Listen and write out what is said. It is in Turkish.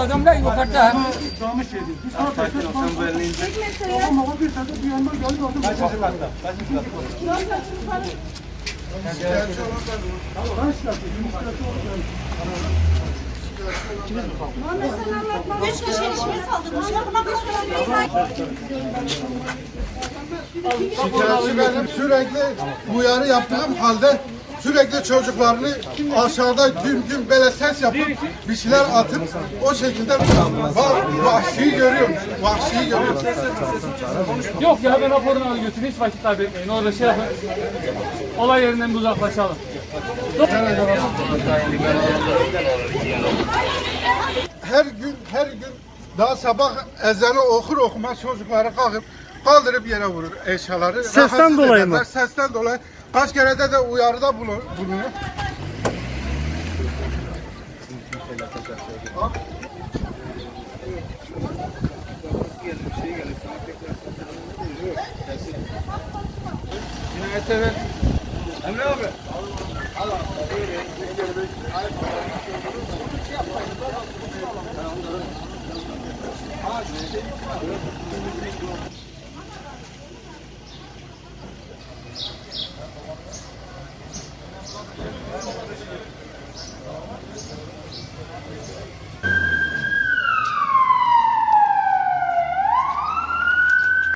Adamlar yukarıda. Damış yedi. Bir saat bekle. Sen bu elini indir. Ama o bir tane bir yandan geldi. Kaçıncı katta? Kaçıncı katta? Kaç katta? Üç kişi işime saldırmış. Buna bir Şikayetçi benim sürekli uyarı yaptığım halde sürekli çocuklarını aşağıda gün gün böyle ses yapıp bir şeyler atıp o şekilde va- vahşi görüyorum. Vahşi görüyorum. Yok ya ben raporunu al götür. Hiç vakit kaybetmeyin. Orada şey yapın. Olay yerinden bir uzaklaşalım. Her gün her gün daha sabah ezanı okur okumaz çocukları kalkıp kaldırıp yere vurur eşyaları. Sesten dolayı mı? Sesten dolayı. Kaç kere de, de uyarıda bulun- bulunuyor. Cinayete ver. Emre abi.